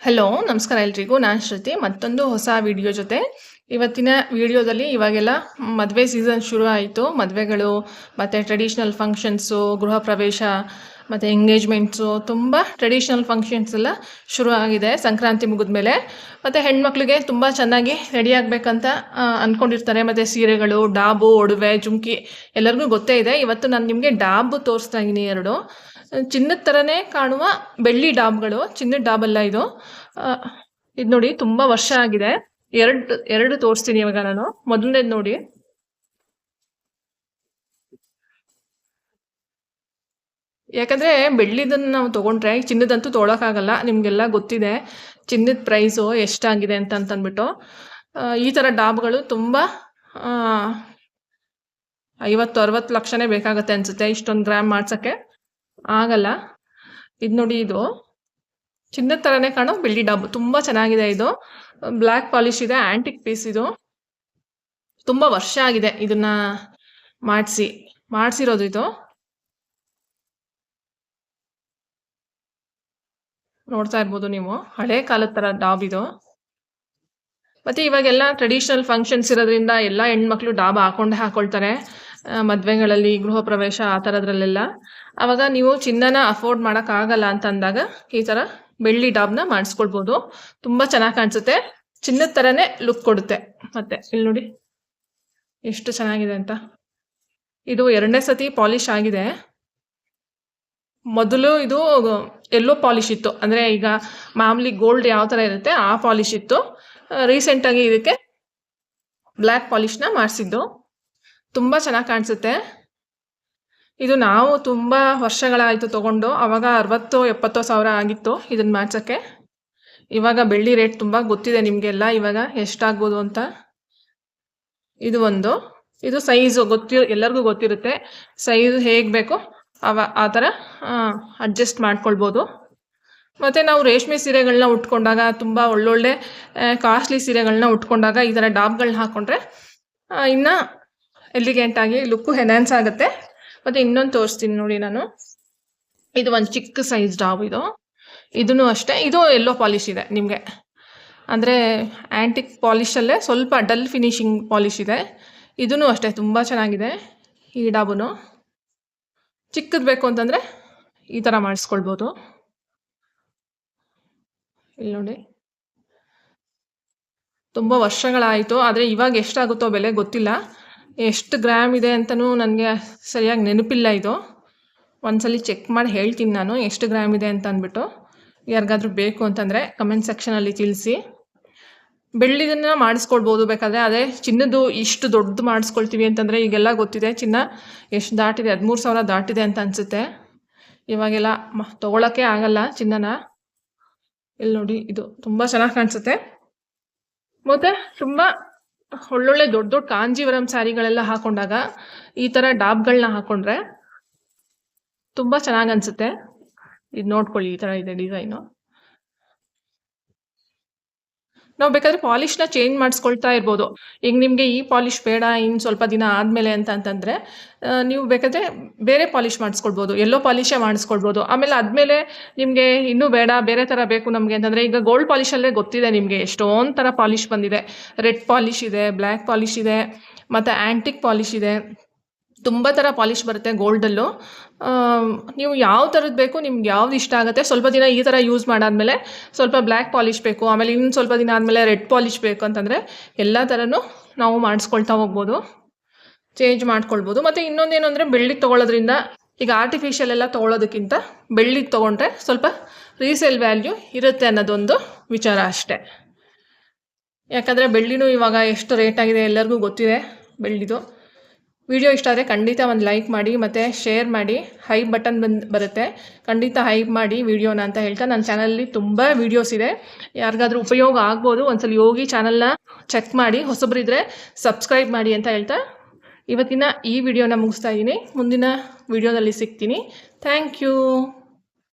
Hello ನಮಸ್ಕಾರ ಎಲ್ರಿಗೂ. ನಾನು ಶ್ರುತಿ. ಮತ್ತೊಂದು ಹೊಸ ವಿಡಿಯೋ ಜೊತೆ. ಇವತ್ತಿನ ವಿಡಿಯೋದಲ್ಲಿ ಇವಾಗೆಲ್ಲ ಮದುವೆ ಸೀಸನ್ ಶುರು ಆಯಿತು. ಮದುವೆಗಳು, ಮತ್ತು ಟ್ರೆಡಿಷ್ನಲ್ ಫಂಕ್ಷನ್ಸು ಗೃಹ ಪ್ರವೇಶ, ಮತ್ತು ಎಂಗೇಜ್ಮೆಂಟ್ಸು ತುಂಬ ಟ್ರೆಡಿಷ್ನಲ್ ಫಂಕ್ಷನ್ಸ್ ಎಲ್ಲ ಶುರು ಆಗಿದೆ ಸಂಕ್ರಾಂತಿ ಮುಗಿದ ಮೇಲೆ ಮತ್ತು ಹೆಣ್ಮಕ್ಳಿಗೆ ತುಂಬ ಚೆನ್ನಾಗಿ ರೆಡಿ ಆಗಬೇಕಂತ ಅಂದ್ಕೊಂಡಿರ್ತಾರೆ ಮತ್ತು ಸೀರೆಗಳು, ಡಾಬು, ಒಡವೆ, ಜುಮ್ಕಿ ಎಲ್ಲರಿಗೂ ಗೊತ್ತೇ ಇದೆ. ಇವತ್ತು ನಾನು ನಿಮಗೆ ಡಾಬು ತೋರಿಸ್ತಾ ಇದ್ದೀನಿ ಎರಡು. ಚಿನ್ನದ ಥರನೇ ಕಾಣುವ ಬೆಳ್ಳಿ ಡಾಬ್ಗಳು, ಚಿನ್ನದ ಡಾಬ್ ಇದು. ಇದು ನೋಡಿ ತುಂಬ ವರ್ಷ ಆಗಿದೆ. ಎರಡು ಎರಡು ತೋರಿಸ್ತೀನಿ ಇವಾಗ ನಾನು. ಮೊದಲನೇದು ನೋಡಿ. ಯಾಕಂದ್ರೆ ಬೆಳ್ಳಿದನ್ನು ನಾವು ತಗೊಂಡ್ರೆ ಚಿನ್ನದಂತೂ ತೊಗೊಳಕ್ಕಾಗಲ್ಲ, ನಿಮಗೆಲ್ಲ ಗೊತ್ತಿದೆ ಚಿನ್ನದ ಪ್ರೈಸು ಎಷ್ಟಾಗಿದೆ ಅಂತ ಅಂತಂದ್ಬಿಟ್ಟು. ಈ ಥರ ಡಾಬ್ಗಳು ತುಂಬ ಐವತ್ತು, ಅರವತ್ತು ಲಕ್ಷನೇ ಬೇಕಾಗತ್ತೆ ಅನ್ಸುತ್ತೆ ಇಷ್ಟೊಂದು ಗ್ರಾಮ್ ಮಾಡ್ಸಕ್ಕೆ. ಆಗಲ್ಲ. ಇದು ನೋಡಿ ಇದು. ಚಿನ್ನದ ಥರನೇ ಕಾಣೋ ಬೆಳ್ಳಿ ಡಾಬ್. ತುಂಬಾ ಚೆನ್ನಾಗಿದೆ ಇದು. ಬ್ಲ್ಯಾಕ್ ಪಾಲಿಶ್ ಇದೆ, ಆಂಟಿಕ್ ಪೀಸ್ ಇದು. ತುಂಬಾ ವರ್ಷ ಆಗಿದೆ ಇದನ್ನ ಮಾಡಿಸಿ. ಮಾಡಿಸಿರೋದು ಇದು. ನೋಡ್ತಾ ಇರ್ಬೋದು ನೀವು. ಹಳೆ ಕಾಲದ ತರ ಡಾಬ್ ಇದು. ಮತ್ತೆ ಇವಾಗೆಲ್ಲ ಟ್ರೆಡಿಷನಲ್ ಫಂಕ್ಷನ್ಸ್ ಇರೋದ್ರಿಂದ ಎಲ್ಲ ಹೆಣ್ಮಕ್ಳು ಡಾಬ್ ಹಾಕೊಂಡೇ ಹಾಕೊಳ್ತಾರೆ. ಮದ್ವೆಗಳಲ್ಲಿ, ಗೃಹ ಪ್ರವೇಶ ಆ ಥರದ್ರಲ್ಲೆಲ್ಲ ಆವಾಗ ನೀವು ಚಿನ್ನನ ಅಫೋರ್ಡ್ ಮಾಡೋಕ್ಕಾಗಲ್ಲ ಅಂತ ಅಂದಾಗ ಈ ಥರ ಬೆಳ್ಳಿ ಡಾಬ್ನ ಮಾಡಿಸ್ಕೊಳ್ಬೋದು. ತುಂಬ ಚೆನ್ನಾಗಿ ಕಾಣಿಸುತ್ತೆ. ಚಿನ್ನದ ಥರನೇ ಲುಕ್ ಕೊಡುತ್ತೆ. ಮತ್ತೆ ಇಲ್ಲಿ ನೋಡಿ. ಎಷ್ಟು ಚೆನ್ನಾಗಿದೆ ಅಂತ. ಇದು ಎರಡನೇ ಸತಿ ಪಾಲಿಶ್ ಆಗಿದೆ. ಮೊದಲು ಇದು ಎಲ್ಲೋ ಪಾಲಿಶ್ ಇತ್ತು. ಅಂದರೆ ಈಗ ಮಾಮೂಲಿ ಗೋಲ್ಡ್ ಯಾವ ಥರ ಇರುತ್ತೆ ಆ ಪಾಲಿಶ್ ಇತ್ತು. ರೀಸೆಂಟಾಗಿ ಇದಕ್ಕೆ ಬ್ಲ್ಯಾಕ್ ಪಾಲಿಶ್ನ ಮಾಡಿಸಿದ್ದು. ತುಂಬಾ ಚೆನ್ನಾಗಿ ಕಾಣಿಸುತ್ತೆ. ಇದು ನಾವು ತುಂಬ ವರ್ಷಗಳಾಯಿತು ತೊಗೊಂಡು, ಅವಾಗ ಅರವತ್ತು, ಎಪ್ಪತ್ತೋ ಸಾವಿರ ಆಗಿತ್ತು ಇದನ್ನು ಮ್ಯಾಚ್ಕ್ಕೆ ಇವಾಗ ಬೆಳ್ಳಿ ರೇಟ್ ತುಂಬ ಗೊತ್ತಿದೆ ನಿಮಗೆಲ್ಲ, ಇವಾಗ ಎಷ್ಟಾಗ್ಬೋದು ಅಂತ. ಇದು ಒಂದು. ಇದು ಸೈಜು ಗೊತ್ತಿ, ಎಲ್ಲರಿಗೂ ಗೊತ್ತಿರುತ್ತೆ. ಸೈಜ್ ಹೇಗೆ ಬೇಕು, ಅವ, ಆ ಥರ ಅಡ್ಜಸ್ಟ್ ಮಾಡ್ಕೊಳ್ಬೋದು. ಮತ್ತು ನಾವು ರೇಷ್ಮೆ ಸೀರೆಗಳನ್ನ ಉಟ್ಕೊಂಡಾಗ, ತುಂಬ ಒಳ್ಳೊಳ್ಳೆ ಕಾಸ್ಟ್ಲಿ ಸೀರೆಗಳನ್ನ ಉಟ್ಕೊಂಡಾಗ ಈ ಥರ ಡಾಬ್ಗಳನ್ನ ಇನ್ನು ಇನ್ನ ಎಲಿಗೆಂಟ್ ಆಗಿ ಲುಕ್ಕು ಎನ್ಹಾನ್ಸ್ ಆಗುತ್ತೆ. ಮತ್ತೆ ಇನ್ನೊಂದು ತೋರಿಸ್ತೀನಿ ನೋಡಿ ನಾನು. ಇದು ಒಂದು ಚಿಕ್ಕ ಸೈಜ್ ಡಾವ್ ಇದು. ಇದನ್ನು ಅಷ್ಟೇ. ಇದು ಎಲ್ಲೋ ಪಾಲಿಶ್ ಇದೆ ನಿಮಗೆ. ಅಂದರೆ ಆ್ಯಂಟಿಕ್ ಪಾಲಿಶಲ್ಲೇ ಸ್ವಲ್ಪ ಡಲ್ ಫಿನಿಶಿಂಗ್ ಪಾಲಿಶ್ ಇದೆ. ಇದೂ ಅಷ್ಟೇ, ತುಂಬ ಚೆನ್ನಾಗಿದೆ ಈ ಡಾಬುನು ಚಿಕ್ಕದು ಬೇಕು ಅಂತಂದರೆ ಈ ಥರ ಮಾಡಿಸ್ಕೊಳ್ಬೋದು. ಇಲ್ಲಿ ನೋಡಿ. ತುಂಬ ವರ್ಷಗಳಾಯಿತು, ಆದರೆ ಇವಾಗ ಎಷ್ಟಾಗುತ್ತೋ ಬೆಲೆ ಗೊತ್ತಿಲ್ಲ. ಎಷ್ಟು ಗ್ರಾಮ್ ಇದೆ ಅಂತಲೂ ನನಗೆ ಸರಿಯಾಗಿ ನೆನಪಿಲ್ಲ ಇದು. ಒಂದ್ಸಲಿ ಚೆಕ್ ಮಾಡಿ ಹೇಳ್ತೀನಿ ನಾನು ಎಷ್ಟು ಗ್ರಾಮ್ ಇದೆ ಅಂತ ಅಂದ್ಬಿಟ್ಟು. ಯಾರಿಗಾದ್ರೂ ಬೇಕು ಅಂತಂದರೆ ಕಮೆಂಟ್ ಸೆಕ್ಷನಲ್ಲಿ ತಿಳಿಸಿ. ಬೆಳ್ಳಿದನ್ನ ಮಾಡಿಸ್ಕೊಳ್ಬೋದು ಬೇಕಾದರೆ, ಅದೇ ಚಿನ್ನದ್ದು ಇಷ್ಟು ದೊಡ್ಡದು ಮಾಡಿಸ್ಕೊಳ್ತೀವಿ ಅಂತಂದರೆ ಈಗೆಲ್ಲ ಗೊತ್ತಿದೆ, ಚಿನ್ನ ಎಷ್ಟು ದಾಟಿದೆ, ಹದಿಮೂರು ಸಾವಿರ ದಾಟಿದೆ ಅಂತ ಅನಿಸುತ್ತೆ. ಇವಾಗೆಲ್ಲ ಮ, ತೊಗೊಳಕ್ಕೆ ಆಗಲ್ಲ ಚಿನ್ನನ. ಇಲ್ಲಿ ನೋಡಿ, ಇದು ತುಂಬ ಚೆನ್ನಾಗಿ ಕಾಣಿಸುತ್ತೆ. ಮತ್ತು ತುಂಬ ಒಳ್ಳೊಳ್ಳೆ ದೊಡ್ಡ ದೊಡ್ಡ ಕಾಂಜೀವರಂ ಸ್ಯಾರಿಗಳೆಲ್ಲ ಹಾಕೊಂಡಾಗ ಈ ಥರ ಡಾಬ್ಗಳನ್ನ ಹಾಕೊಂಡ್ರೆ ತುಂಬ ಚೆನ್ನಾಗಿ ಅನ್ಸುತ್ತೆ. ಇದು ನೋಡ್ಕೊಳ್ಳಿ ಈ ಥರ ಇದೆ ಡಿಸೈನು. ನಾವು ಬೇಕಾದ್ರೆ ಪಾಲಿಶ್ನ ಚೇಂಜ್ ಮಾಡಿಸ್ಕೊಳ್ತಾ ಇರ್ಬೋದು. ಈಗ ನಿಮಗೆ ಈ ಪಾಲಿಶ್ ಬೇಡ ಇನ್ನು ಸ್ವಲ್ಪ ದಿನ ಆದಮೇಲೆ ಅಂತ ಅಂತಂದರೆ ನೀವು ಬೇಕಾದರೆ ಬೇರೆ ಪಾಲಿಶ್ ಮಾಡಿಸ್ಕೊಳ್ಬೋದು. ಎಲ್ಲೋ ಪಾಲಿಶೇ ಮಾಡಿಸ್ಕೊಳ್ಬೋದು. ಆಮೇಲೆ ಆದಮೇಲೆ ನಿಮಗೆ ಇನ್ನೂ ಬೇಡ, ಬೇರೆ ಥರ ಬೇಕು ನಮಗೆ ಅಂತಂದರೆ, ಈಗ ಗೋಲ್ಡ್ ಪಾಲಿಶಲ್ಲೇ ಗೊತ್ತಿದೆ ನಿಮಗೆ ಎಷ್ಟೊಂದು ಥರ ಪಾಲಿಶ್ ಬಂದಿದೆ. ರೆಡ್ ಪಾಲಿಶ್ ಇದೆ ಬ್ಲ್ಯಾಕ್ ಪಾಲಿಶ್ ಇದೆ, ಮತ್ತು ಆ್ಯಂಟಿಕ್ ಪಾಲಿಶ್ ಇದೆ. ತುಂಬ ಥರ ಪಾಲಿಷ್ ಬರುತ್ತೆ ಗೋಲ್ಡಲ್ಲೂ. ನೀವು ಯಾವ ಥರದ್ದು ಬೇಕು ನಿಮ್ಗೆ ಯಾವ್ದು ಇಷ್ಟ ಆಗುತ್ತೆ ಸ್ವಲ್ಪ ದಿನ ಈ ಥರ ಯೂಸ್ ಮಾಡಾದ್ಮೇಲೆ ಸ್ವಲ್ಪ ಬ್ಲ್ಯಾಕ್ ಪಾಲಿಷ್ ಬೇಕು, ಆಮೇಲೆ ಇನ್ನು ಸ್ವಲ್ಪ ದಿನ ಆದಮೇಲೆ ರೆಡ್ ಪಾಲಿಷ್ ಬೇಕು ಅಂತಂದರೆ ಎಲ್ಲ ಥರನೂ ನಾವು ಮಾಡಿಸ್ಕೊಳ್ತಾ ಹೋಗ್ಬೋದು. ಚೇಂಜ್ ಮಾಡ್ಕೊಳ್ಬೋದು. ಮತ್ತು ಇನ್ನೊಂದೇನು ಅಂದರೆ ಬೆಳ್ಳಿಗೆ ತೊಗೊಳೋದ್ರಿಂದ ಈಗ ಆರ್ಟಿಫಿಷಿಯಲ್ ಎಲ್ಲ ತೊಗೊಳೋದಕ್ಕಿಂತ ಬೆಳ್ಳಿಗೆ ತೊಗೊಂಡ್ರೆ ಸ್ವಲ್ಪ ರೀಸೇಲ್ ವ್ಯಾಲ್ಯೂ ಇರುತ್ತೆ ಅನ್ನೋದೊಂದು ವಿಚಾರ ಅಷ್ಟೇ. ಯಾಕಂದರೆ ಬೆಳ್ಳಿನೂ ಇವಾಗ ಎಷ್ಟು ರೇಟ್ ಆಗಿದೆ ಎಲ್ಲರಿಗೂ ಗೊತ್ತಿದೆ ಬೆಳ್ಳಿದು. ವಿಡಿಯೋ ಇಷ್ಟ ಆದರೆ ಖಂಡಿತ ಒಂದು ಲೈಕ್ ಮಾಡಿ ಮತ್ತು ಶೇರ್ ಮಾಡಿ ಹೈ ಬಟನ್ ಬಂದು, ಬರುತ್ತೆ. ಖಂಡಿತ ಹೈ ಮಾಡಿ ವಿಡಿಯೋನ ಅಂತ ಹೇಳ್ತಾ ನನ್ನ ಚಾನಲಲ್ಲಿ ತುಂಬ ವೀಡಿಯೋಸ್ ಇದೆ. ಯಾರಿಗಾದ್ರೂ ಉಪಯೋಗ ಆಗ್ಬೋದು, ಒಂದ್ಸಲ ಹೋಗಿ ಚಾನಲ್ನ ಚೆಕ್ ಮಾಡಿ, ಹೊಸಬ್ರಿದ್ರೆ ಸಬ್ಸ್ಕ್ರೈಬ್ ಮಾಡಿ ಅಂತ ಹೇಳ್ತಾ ಇವತ್ತಿನ ಈ ವಿಡಿಯೋನ ಮುಗಿಸ್ತಾ ಇದ್ದೀನಿ ಮುಂದಿನ ವಿಡಿಯೋದಲ್ಲಿ ಸಿಗ್ತೀನಿ. Thank you